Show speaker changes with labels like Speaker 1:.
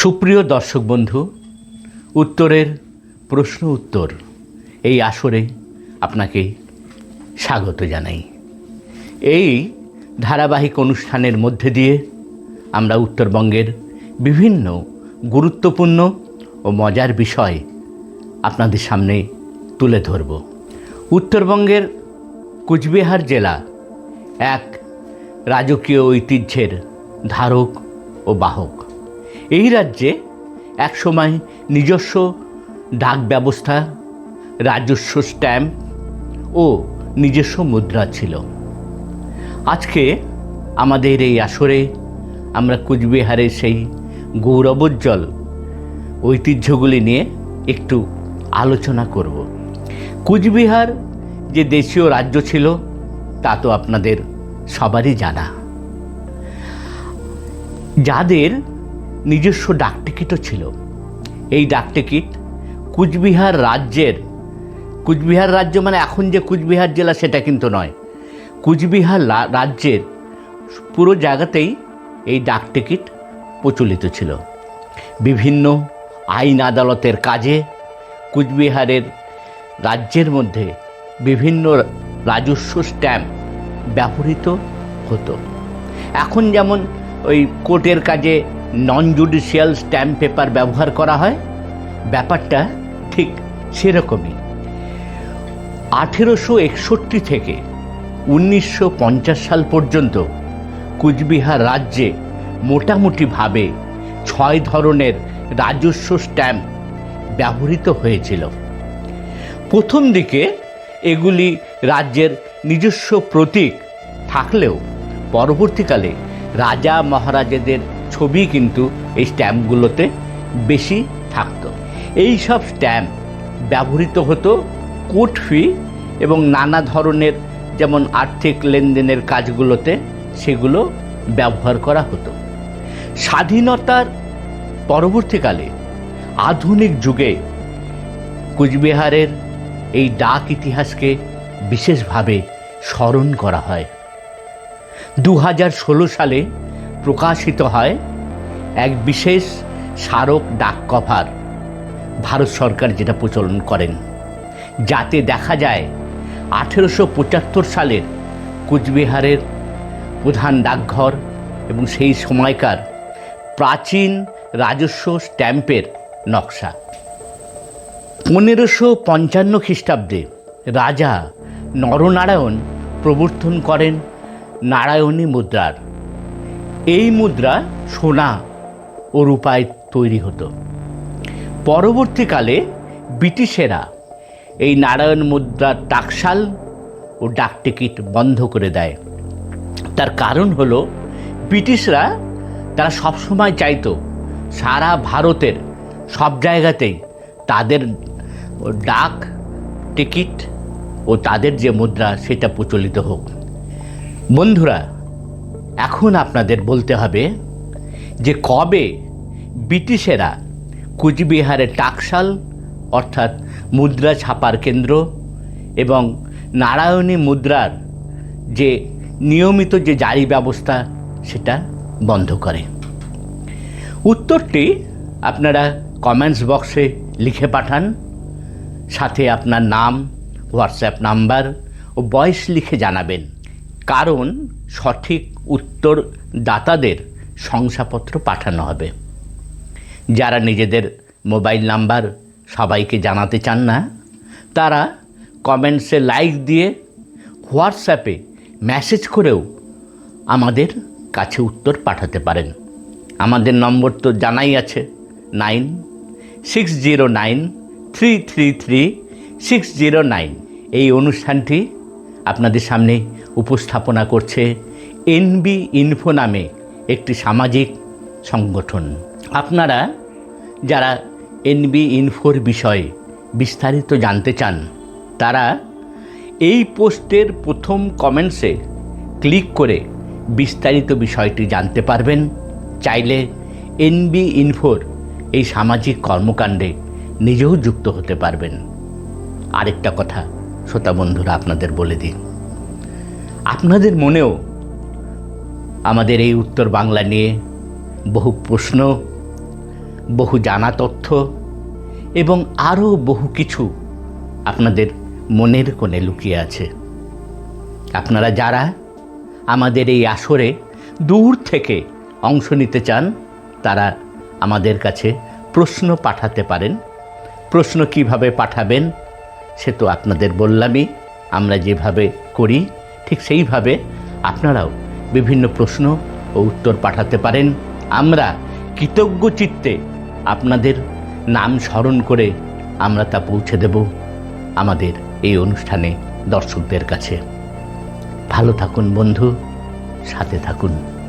Speaker 1: সুপ্রিয় দর্শক বন্ধু, উত্তরের প্রশ্ন উত্তর এই আসরে আপনাকে স্বাগত জানাই। এই ধারাবাহিক অনুষ্ঠানের মধ্যে দিয়ে আমরা উত্তরবঙ্গের বিভিন্ন গুরুত্বপূর্ণ ও মজার বিষয় আপনাদের সামনে তুলে ধরব। উত্তরবঙ্গের কুচবিহার জেলা এক রাজকীয় ঐতিহ্যের ধারক ও বাহক। এই রাজ্যে একসময় নিজস্ব ডাক ব্যবস্থা, রাজস্ব স্ট্যাম্প ও নিজস্ব মুদ্রা ছিল। আজকে আমাদের এই আসরে আমরা কুচবিহারের সেই গৌরবোজ্জ্বল ঐতিহ্যগুলি নিয়ে একটু আলোচনা করব। কুচবিহার যে দেশীয় রাজ্য ছিল, তা তো আপনাদের সবারই জানা। যাদের নিজস্ব ডাকটিকিটও ছিল। এই ডাকটিকিট কুচবিহার রাজ্যের, কুচবিহার রাজ্য মানে এখন যে কুচবিহার জেলা সেটা কিন্তু নয়। কুচবিহার রাজ্যের পুরো জায়গাতেই এই ডাকটিকিট প্রচলিত ছিল। বিভিন্ন আইন আদালতের কাজে কুচবিহারের রাজ্যের মধ্যে বিভিন্ন রাজস্ব স্ট্যাম্প ব্যবহৃত হতো। এখন যেমন ওই কোর্টের কাজে নন জুডিশিয়াল স্ট্যাম্প পেপার ব্যবহার করা হয়। ব্যাপারটা ঠিক সেরকমই। আঠেরোশো একষট্টি থেকে উনিশশো পঞ্চাশ সাল পর্যন্ত কুচবিহার রাজ্যে মোটামুটিভাবে ছয় ধরনের রাজস্ব স্ট্যাম্প ব্যবহৃত হয়েছিল। প্রথম দিকে এগুলি রাজ্যের নিজস্ব প্রতীক থাকলেও পরবর্তীকালে রাজা মহারাজাদের ছবি কিন্তু এই স্ট্যাম্পগুলোতে বেশি থাকতো। এই সব স্ট্যাম্প ব্যবহৃত হতো কোর্ট ফি এবং নানা ধরনের যেমন আর্থিক লেনদেনের কাজগুলোতে সেগুলো ব্যবহার করা হতো। স্বাধীনতার পরবর্তীকালে আধুনিক যুগে কুচবিহারের এই ডাক ইতিহাসকে বিশেষভাবে স্মরণ করা হয়। দু সালে প্রকাশিত হয় এক বিশেষ স্মারক ডাক কভার ভারত সরকার যেটা প্রচলন করেন। যাতে দেখা যায় আঠেরোশো পঁচাত্তর সালের কুচবিহারের প্রধান ডাকঘর এবং সেই সময়কার প্রাচীন রাজস্ব স্ট্যাম্পের নকশা। পনেরোশো পঞ্চান্ন খ্রিস্টাব্দে রাজা নরনারায়ণ প্রবর্তন করেন নারায়ণী মুদ্রার। এই মুদ্রা সোনা ও রূপায় তৈরি হতো। পরবর্তীকালে ব্রিটিশেরা এই নারায়ণ মুদ্রার টাকশাল ও ডাকটিকিট বন্ধ করে দেয়। তার কারণ হলো, ব্রিটিশরা তারা সবসময় চাইতো সারা ভারতের সব জায়গাতেই তাদের ডাক টিকিট ও তাদের যে মুদ্রা, সেটা প্রচলিত হোক। বন্ধুরা, এখন আপনাদের বলতে হবে যে কবে ব্রিটিশেরা কুচবিহারের টাকশাল, অর্থাৎ মুদ্রা ছাপার কেন্দ্র এবং নারায়ণী মুদ্রার যে নিয়মিত যে জারি ব্যবস্থা, সেটা বন্ধ করে। উত্তরটি আপনারা কমেন্টস বক্সে লিখে পাঠান, সাথে আপনার নাম হোয়াটসঅ্যাপ নাম্বার ও বয়স লিখে জানাবেন। কারণ সঠিক উত্তর দাতাদের শংসাপত্র পাঠানো হবে। যারা নিজেদের মোবাইল নাম্বার সবাইকে জানাতে চান না, তারা কমেন্টসে লাইক দিয়ে হোয়াটসঅ্যাপে মেসেজ করেও আমাদের কাছে উত্তর পাঠাতে পারেন। আমাদের নম্বর তো জানাই আছে nine six zero nine three three three six zero nine. এই অনুষ্ঠানটি আপনাদের সামনে উপস্থাপনা করছে এনবি ইনফো নামে একটি সামাজিক সংগঠন। আপনারা যারা এনবি ইনফোর বিষয়ে বিস্তারিত জানতে চান, তারা এই পোস্টের প্রথম কমেন্টসে ক্লিক করে বিস্তারিত বিষয়টি জানতে পারবেন। চাইলে এনবি ইনফোর এই সামাজিক কর্মকাণ্ডে নিজেও যুক্ত হতে পারবেন। আরেকটা কথা, শ্রোতা বন্ধুরা, আপনাদের বলে দিন আপনাদের মনেও আমাদের এই উত্তর বাংলা নিয়ে বহু প্রশ্ন, বহু জানা তথ্য এবং আরও বহু কিছু আপনাদের মনের কোণে লুকিয়ে আছে। আপনারা যারা আমাদের এই আসরে দূর থেকে অংশ নিতে চান, তারা আমাদের কাছে প্রশ্ন পাঠাতে পারেন। প্রশ্ন কীভাবে পাঠাবেন, সে তো আপনাদের বললামই। আমরা যেভাবে করি, ঠিক সেইভাবে আপনারাও বিভিন্ন প্রশ্ন ও উত্তর পাঠাতে পারেন। আমরা কৃতজ্ঞ চিত্তে আপনাদের নাম স্মরণ করে আমরা তা পৌঁছে দেব আমাদের এই অনুষ্ঠানে দর্শকদের কাছে। ভালো থাকুন বন্ধু, সাথে থাকুন।